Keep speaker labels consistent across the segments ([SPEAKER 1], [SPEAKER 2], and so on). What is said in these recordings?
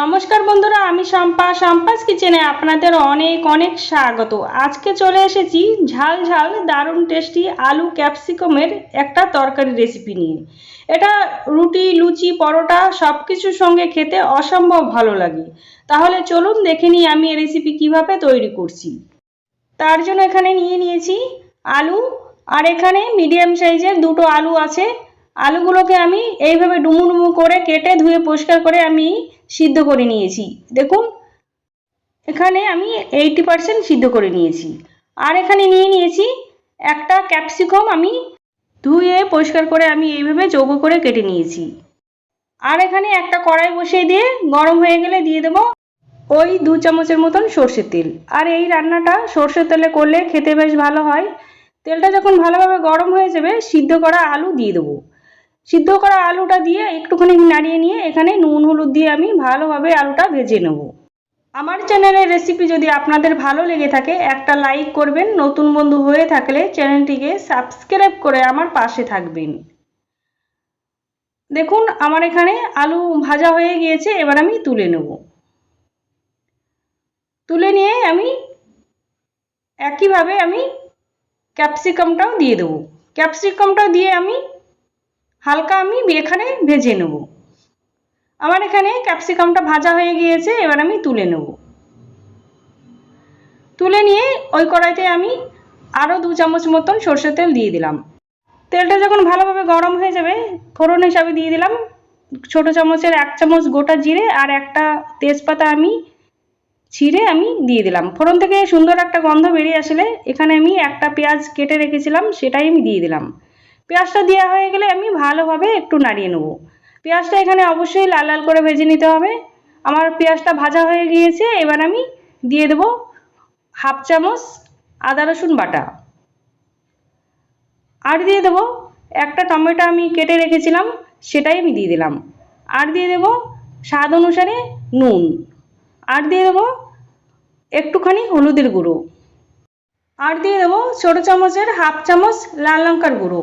[SPEAKER 1] নমস্কার বন্ধুরা, আমি শম্পা। শম্পাস কিচেনে আপনাদের অনেক অনেক স্বাগত। আজকে চলে এসেছি ঝাল ঝাল, দারুণ টেস্টি আলু ক্যাপসিকামের একটা তরকারি রেসিপি নিয়ে। এটা রুটি, লুচি, পরোটা সব কিছুর সঙ্গে খেতে অসম্ভব ভালো লাগে। তাহলে চলুন দেখে নিই আমি এই রেসিপি কীভাবে তৈরি করছি। তার জন্য এখানে নিয়ে নিয়েছি আলু। আর এখানে মিডিয়াম সাইজের দুটো আলু আছে। আলুগুলোকে আমি এইভাবে ডুমু ডুমু করে কেটে ধুয়ে পরিষ্কার করে আমি সিদ্ধ করে নিয়েছি। দেখুন, এখানে আমি এইটি পারসেন্ট সিদ্ধ করে নিয়েছি। আর এখানে নিয়ে নিয়েছি একটা ক্যাপসিকাম আমি ধুয়ে পরিষ্কার করে আমি এইভাবে চৌকো করে কেটে নিয়েছি। আর এখানে একটা কড়াই বসিয়ে দিয়ে গরম হয়ে গেলে দিয়ে দেবো ওই দু চামচের মতন সর্ষের তেল। আর এই রান্নাটা সর্ষের তেলে করলে খেতে বেশ ভালো হয়। তেলটা যখন ভালোভাবে গরম হয়ে যাবে, সিদ্ধ করা আলু দিয়ে দেবো। সিদ্ধ করা আলুটা দিয়ে একটুখানি নাড়িয়ে নিয়ে এখানে নুন, হলুদ দিয়ে আমি ভালোভাবে আলুটা ভেজে নেব। আমার চ্যানেলের রেসিপি যদি আপনাদের ভালো লেগে থাকে, একটা লাইক করবেন। নতুন বন্ধু হয়ে থাকলে চ্যানেলটিকে সাবস্ক্রাইব করে আমার পাশে থাকবেন। দেখুন, আমার এখানে আলু ভাজা হয়ে গিয়েছে, এবার আমি তুলে নেব। তুলে নিয়ে আমি একইভাবে আমি ক্যাপসিকামটাও দিয়ে দেবো। ক্যাপসিকামটা দিয়ে আমি হালকা আমি এখানে ভেজে নেব। আমার এখানে ক্যাপসিকামটা ভাজা হয়ে গিয়েছে, এবার আমি তুলে নেব। তুলে নিয়ে ওই কড়াইতে আমি আরও দু চামচ মতন সর্ষের তেল দিয়ে দিলাম। তেলটা যখন ভালোভাবে গরম হয়ে যাবে, ফোড়ন হিসাবে দিয়ে দিলাম। ছোট চামচের এক চামচ গোটা জিরে আর একটা তেজপাতা আমি ছিঁড়ে আমি দিয়ে দিলাম। ফোড়ন থেকে সুন্দর একটা গন্ধ বেরিয়ে আসলে এখানে আমি একটা পেঁয়াজ কেটে রেখেছিলাম, সেটাই আমি দিয়ে দিলাম। পেঁয়াজটা দেওয়া হয়ে গেলে আমি ভালোভাবে একটু নাড়িয়ে নেব। পেঁয়াজটা এখানে অবশ্যই লাল লাল করে ভেজে নিতে হবে। আমার পেঁয়াজটা ভাজা হয়ে গিয়েছে, এবার আমি দিয়ে দেব হাফ চামচ আদা রসুন বাটা। আর দিয়ে দেব একটা টমেটো আমি কেটে রেখেছিলাম, সেটাই আমি দিয়ে দিলাম। আর দিয়ে দেব স্বাদ অনুসারে নুন। আর দিয়ে দেবো একটুখানি হলুদের গুঁড়ো। আর দিয়ে দেবো ছোটো চামচের হাফ চামচ লাল লঙ্কার গুঁড়ো।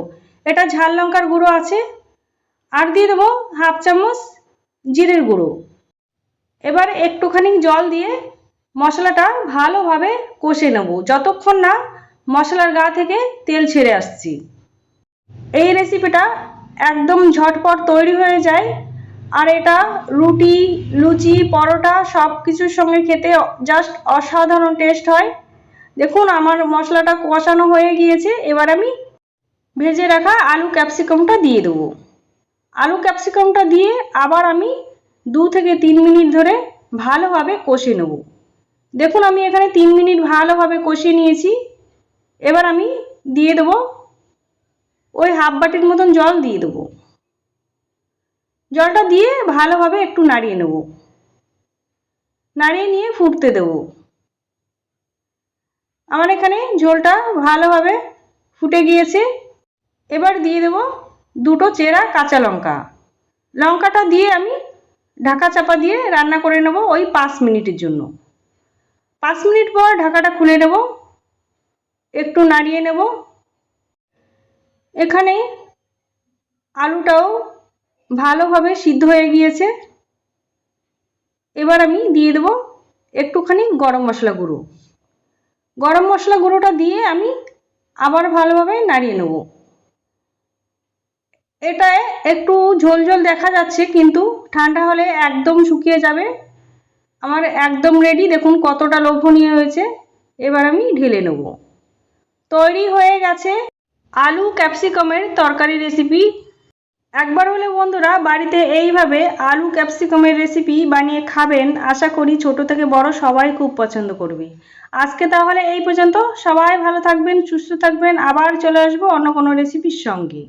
[SPEAKER 1] এটা ঝাল লঙ্কার গুঁড়ো আছে। আর দিয়ে দেবো হাফ চামচ জিরের গুঁড়ো। এবার একটুখানি জল দিয়ে মশলাটা ভালোভাবে কষে নেব। যতক্ষণ না মশলার গা থেকে তেল ছেড়ে আসছি। এই রেসিপিটা একদম ঝটপট তৈরি হয়ে যায়। আর এটা রুটি, লুচি, পরোটা সব কিছুর সঙ্গে খেতে জাস্ট অসাধারণ টেস্ট হয়। দেখুন, আমার মশলাটা কষানো হয়ে গিয়েছে। এবার আমি ভেজে রাখা আলু ক্যাপসিকামটা দিয়ে দেবো। আলু ক্যাপসিকামটা দিয়ে আবার আমি দু থেকে তিন মিনিট ধরে ভালোভাবে কষে নেব। দেখুন, আমি এখানে তিন মিনিট ভালোভাবে কষিয়ে নিয়েছি। এবার আমি দিয়ে দেবো ওই হাফ বাটির মতন জল দিয়ে দেবো। জলটা দিয়ে ভালোভাবে একটু নাড়িয়ে নেব। নাড়িয়ে নিয়ে ফুটতে দেব। আমার এখানে ঝোলটা ভালোভাবে ফুটে গিয়েছে। এবার দিয়ে দেব দুটো চেরা কাঁচা লঙ্কা। লঙ্কাটা দিয়ে আমি ঢাকা চাপা দিয়ে রান্না করে নেব ওই পাঁচ মিনিটের জন্য। পাঁচ মিনিট পর ঢাকাটা খুলে নেব, একটু নাড়িয়ে নেব। এখানে আলুটাও ভালোভাবে সিদ্ধ হয়ে গিয়েছে। এবার আমি দিয়ে দেবো একটুখানি গরম মশলা গুঁড়ো। গরম মশলা গুঁড়োটা দিয়ে আমি আবার ভালোভাবে নাড়িয়ে নেব। এটায় একটু ঝোল ঝোল দেখা যাচ্ছে, কিন্তু ঠান্ডা হলে একদম শুকিয়ে যাবে। আমার একদম রেডি দেখুন কতটা লোভনীয় হয়েছে। এবার আমি ঢেলে নেব। তৈরি হয়ে গেছে আলু ক্যাপসিকামের তরকারি রেসিপি একবার হলে বন্ধুরা, বাড়িতে এইভাবে আলু ক্যাপসিকামের রেসিপি বানিয়ে খাবেন, আশা করি ছোট থেকে বড় সবাই খুব পছন্দ করবে। আজকে তাহলে এই পর্যন্ত। সবাই ভালো থাকবেন, সুস্থ থাকবেন। আবার চলে আসব অন্য কোনো রেসিপির সঙ্গে।